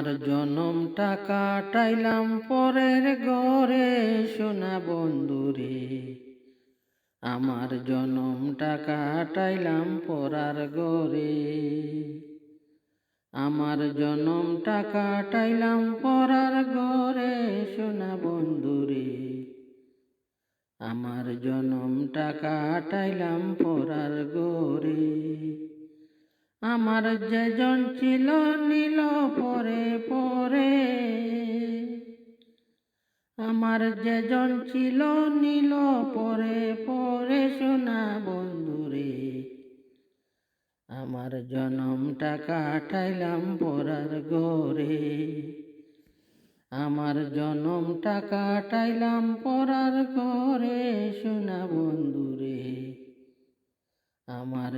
জনমটা কাটাইলাম পরের ঘরে, সোনা বন্ধুরে। আমার জনমটা কাটাইলাম পরার ঘরে। আমার জনমটা কাটাইলাম পরার ঘরে, সোনা বন্ধুরে। আমার জনমটা কাটাইলাম পরার ঘরে। আমার যেজন ছিল নীল পরে পরে। আমার যেজন ছিল নীল পরে পরে সোনা বন্ধুরে আমার জনমটা কাটাইলাম পরার ঘরে। আমার জনমটা কাটাইলাম পরার ঘরে সোনা বন্ধুরে আমার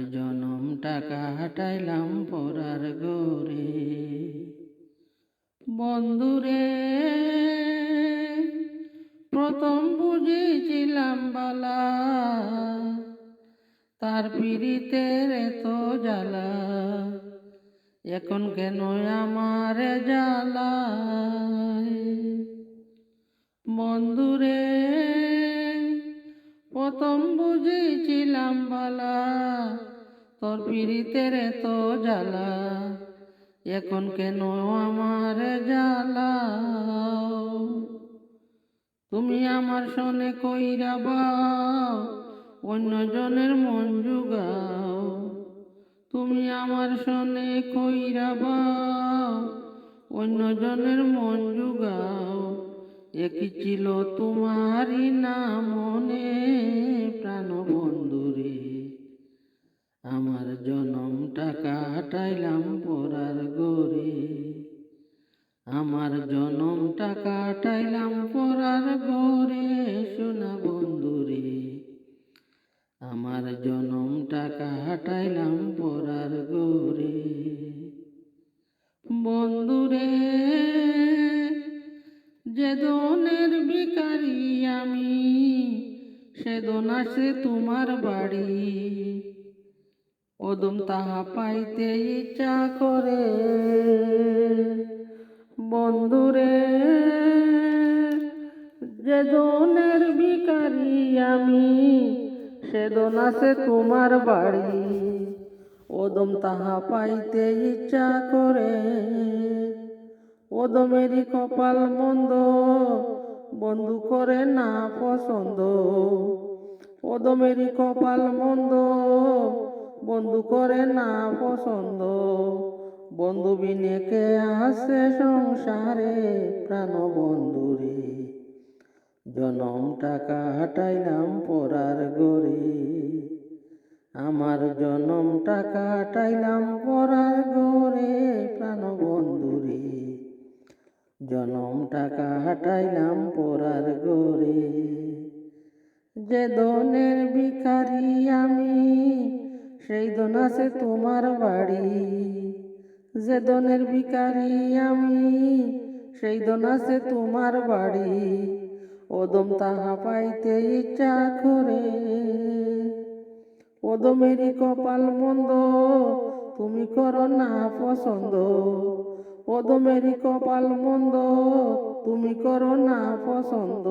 জনমটা হাটাইলাম পরার ঘরে বন্ধুরে প্রথম বুঝেছিলাম বালা, তার পিড়িতের এত জ্বালা। এখন কেন আমার জ্বালা বন্ধুরে প্রথম বুঝেছিলাম বালা তোর পিড়িতের এত জ্বালা, এখন কেন আমার জ্বালা? তুমি আমার সনে কইরা বাও, অন্যজনের মন জুগাও। তুমি আমার সনে কইরা বাও, অন্যজনের মন জুগাও। একই ছিল তোমারই না আমার জনমটা কাটাইলাম পরার গরে সোনা বন্ধুরে আমার জনমটা কাটাইলাম পরার গরে বন্ধুরে যে দনের ভিকারি আমি, সে দন আসে তোমার বাড়ি। ওদম তাহা পাইতে ইচ্ছা করে। বন্ধুরে, যে দনের ভিকারি আমি সে দন আসে তোমার বাড়ি। ওদম তাহা পাইতে ইচ্ছা করে, ওদমেরই কপাল মন্দ, বন্ধু করে না পছন্দ। ওদমেরই কপাল মন্দ, বন্ধু করে না পছন্দ। বন্ধু বিনেকে আসে সংসারে? প্রাণ বন্ধুরে জনমটা কাটাইলাম পরার গরে আমার জনমটা কাটাইলাম পরার গরে প্রাণ বন্ধুরে জনমটা কাটাইলাম পরার গরে যে দনের ভিখারি আমি, সেই দন আছে তোমার বাড়ি। যে দনের ভিখারি আমি, সেই দন আছে তোমার বাড়ি। ওদম তাহা পাইতে ইচ্ছা করে। ওদমেরই কপাল মন্দ, তুমি করো না পছন্দ। ওদমেরই কপাল মন্দ, তুমি করো না পছন্দ।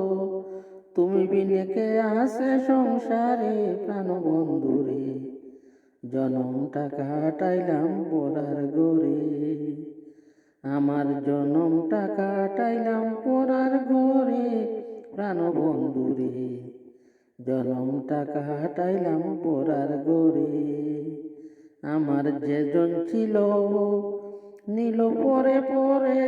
তুমি বিনেকে আছে সংসারে প্রাণ বন্ধুরে জনমটা কাটাইলাম পরার গরে আমার জনমটা কাটাইলাম পরার ঘরে প্রাণ বন্ধুরে জনমটা কাটাইলাম পরার গরে আমার যেজন ছিল, নীল পরে পরে